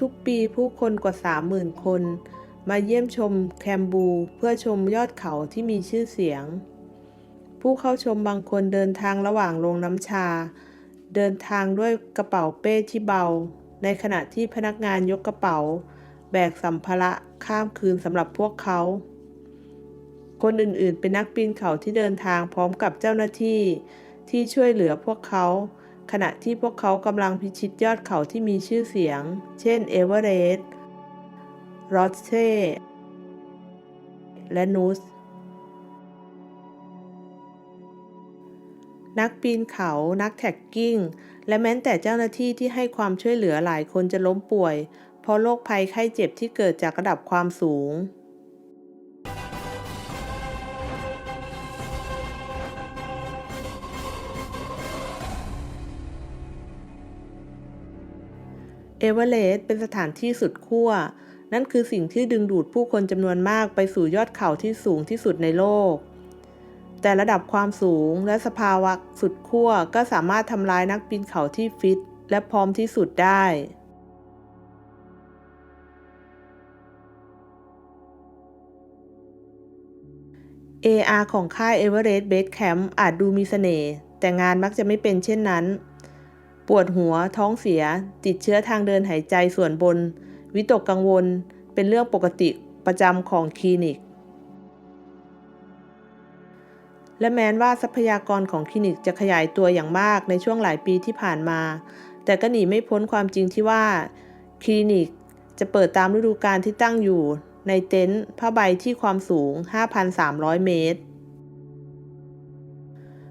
ทุกๆปีผู้คนกว่า 30,000 คน มาเยี่ยมชมแคมบู เพื่อชมยอดเขาที่มีชื่อเสียง ผู้เข้าชมบางคนเดินทางระหว่างลงน้ำชา เดินทางด้วยกระเป๋าเป้ที่เบา ในขณะที่พนักงานยกกระเป๋า แบกสัมภาระข้ามคืนสำหรับพวกเขา คนอื่นๆ เป็นนักปีนเขาที่เดินทางพร้อมกับเจ้าหน้าที่ที่ช่วยเหลือพวกเขา ขณะที่พวกเขากำลังพิชิตยอดเขาที่มีชื่อเสียง เช่นเอเวอเรสต์รอสเช่และนูสนักปีนเขา นักแท็กกิ้ง และแม้แต่เจ้าหน้าที่ที่ให้ความช่วยเหลือหลายคนจะล้มป่วย เพราะโรคภัยไข้เจ็บที่เกิดจากระดับความสูง เอเวอเรสต์เป็นสถานที่สุดขั้ว นั่นคือสิ่งที่ดึงดูดผู้คนจำนวนมากไปสู่ยอดเขาที่สูงที่สุดในโลก แต่ระดับความสูงและสภาวะสุดขั้วก็สามารถทำลายนักปีนเขาที่ฟิต และพร้อมที่สุดได้ AR ของค่าย Everest Base Camp อาจดูมีเสน่ห์แต่งานมักจะไม่เป็นเช่นนั้น ปวดหัว ท้องเสีย ติดเชื้อทางเดินหายใจส่วนบน วิตกกังวล เป็นเรื่องปกติประจำของคลินิก และแม้ว่าทรัพยากรของคลินิกจะขยายตัวอย่างมากในช่วงหลายปีที่ผ่านมา แต่ก็หนีไม่พ้นความจริงที่ว่า คลินิกจะเปิดตามฤดูกาลที่ตั้งอยู่ ในเต็นท์ผ้าใบที่ความสูง 5,300 เมตร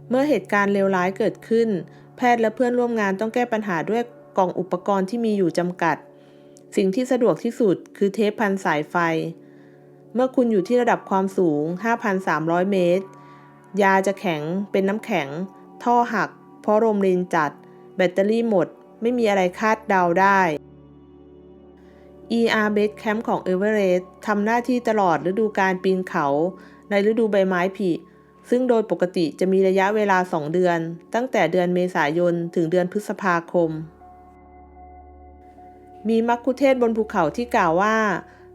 เมื่อเหตุการณ์เลวร้ายเกิดขึ้น แพทย์และเพื่อนร่วมงานต้องแก้ปัญหาด้วยกล่องอุปกรณ์ที่มีอยู่จำกัด สิ่งที่สะดวกที่สุดคือเทปพันสายไฟ เมื่อคุณอยู่ที่ระดับความสูง 5,300 เมตร ยาจะแข็งเป็นน้ำแข็ง ท่อหัก เพราะลมเรนจัด แบตเตอรี่หมด ไม่มีอะไรคาดเดาได้ ER Base Camp ของ Everest ทำหน้าที่ตลอดฤดูการปีนเขา ในฤดูใบไม้ผลิ ซึ่งโดยปกติจะมีระยะเวลา 2 เดือน ตั้งแต่เดือนเมษายน ถึงเดือนพฤษภาคม มีมักคุเทศบนภูเขาที่กล่าวว่า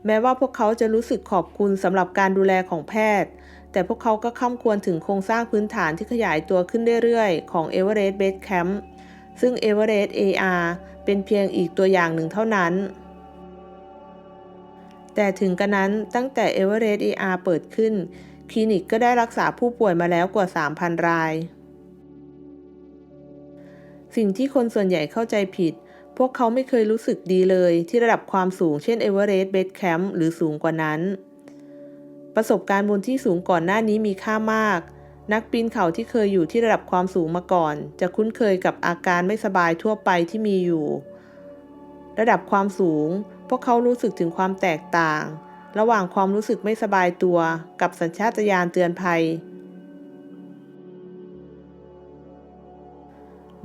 แม้ว่าพวกเขาจะรู้สึกขอบคุณสำหรับการดูแลของแพทย์ แต่พวกเขาก็ข้ามควรถึงโครงสร้างพื้นฐานที่ขยายตัวขึ้นเรื่อยๆ ของ Everest Base Camp ซึ่ง Everest AR เป็นเพียงอีกตัวอย่างหนึ่งเท่านั้น แต่ถึงกระนั้นตั้งแต่ Everest AR เปิดขึ้น คลินิกก็ได้รักษาผู้ป่วยมาแล้วกว่า 3,000 ราย สิ่งที่คนส่วนใหญ่เข้าใจผิด พวกเขาไม่เคยรู้สึกดีเลยที่ระดับความสูงเช่น Everest Base Camp หรือสูงกว่านั้น ประสบการณ์บนที่สูงก่อนหน้านี้มีค่ามาก นักปีนเขาที่เคยอยู่ที่ระดับความสูงมาก่อน จะคุ้นเคยกับอาการไม่สบายทั่วไปที่มีอยู่ ระดับความสูง พวกเขารู้สึกถึงความแตกต่าง ระหว่างความรู้สึกไม่สบายตัวกับสัญชาตญาณเตือนภัย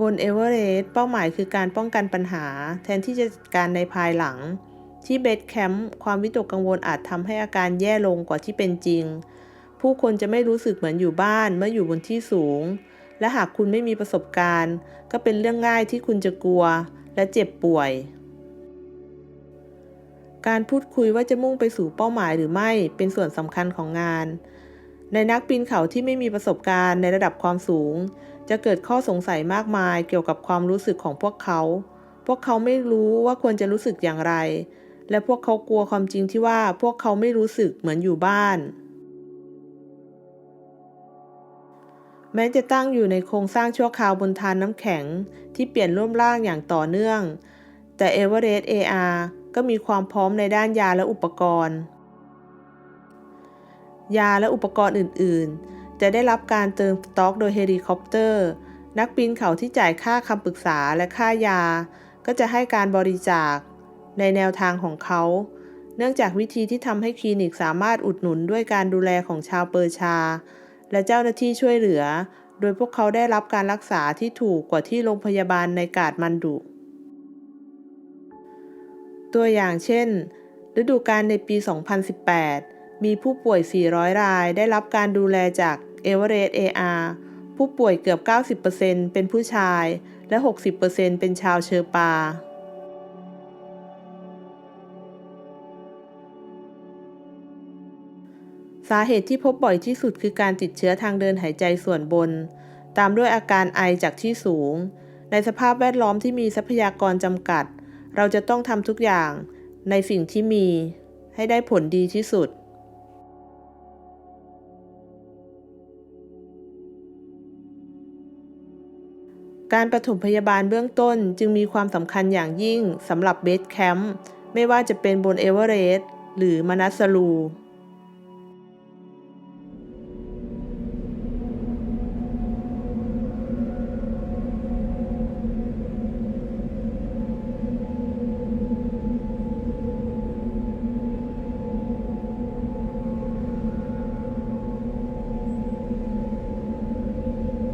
บนเอเวอเรสต์เป้าหมายคือการป้องกันปัญหา แทนที่จะจัดการในภายหลัง ที่เบสแคมป์ความวิตกกังวลอาจทำให้อาการแย่ลงกว่าที่เป็นจริง ผู้คนจะไม่รู้สึกเหมือนอยู่บ้านเมื่ออยู่บนที่สูง และหากคุณไม่มีประสบการณ์ ก็เป็นเรื่องง่ายที่คุณจะกลัวและเจ็บป่วย การพูดคุยว่าจะมุ่งไปสู่เป้าหมายหรือไม่เป็นส่วนสำคัญของงาน ในนักปีนเขาที่ไม่มีประสบการณ์ในระดับความสูง จะเกิดข้อสงสัยมากมายเกี่ยวกับความรู้สึกของพวกเขา พวกเขาไม่รู้ว่าควรจะรู้สึกอย่างไร และพวกเขากลัวความจริงที่ว่าพวกเขาไม่รู้สึกเหมือนอยู่บ้าน แม้จะตั้งอยู่ในโครงสร้างชั่วคราวบนทานน้ำแข็งที่เปลี่ยนรูปร่างอย่างต่อเนื่อง แต่ Everest AR ก็มีความพร้อมในด้านยาและอุปกรณ์ ยาและอุปกรณ์อื่น ๆ จะได้รับการเติมสต็อกโดยเฮลิคอปเตอร์ นักปีนเขาที่จ่ายค่าคำปรึกษาและค่ายา ก็จะให้การบริจาคในแนวทางของเขา เนื่องจากวิธีที่ทำให้คลินิกสามารถอุดหนุนด้วยการดูแลของชาวเปอร์ชา และเจ้าหน้าที่ช่วยเหลือ โดยพวกเขาได้รับการรักษาที่ถูกกว่าที่โรงพยาบาลในกาดมันดุ ตัวอย่างเช่น ฤดูกาลในปี 2018 มีผู้ป่วย 400 ราย ได้รับการดูแลจากเอเวอเรสต์เอผู้ป่วยเกือบ 90%เป็นผู้ชาย และ 60%เป็นชาวเชอร์ปา สาเหตุที่พบบ่อยที่สุดคือการติดเชื้อทางเดินหายใจส่วนบน ตามด้วยอาการไอจากที่สูง ในสภาพแวดล้อมที่มีทรัพยากรจำกัด เราจะต้องทำทุกอย่างในสิ่งที่มีให้ได้ผลดีที่สุด การปฐมพยาบาลเบื้องต้นจึงมีความสำคัญอย่างยิ่งสำหรับเบสแคมป์ไม่ว่าจะเป็นบนเอเวอเรสต์หรือมานัสลู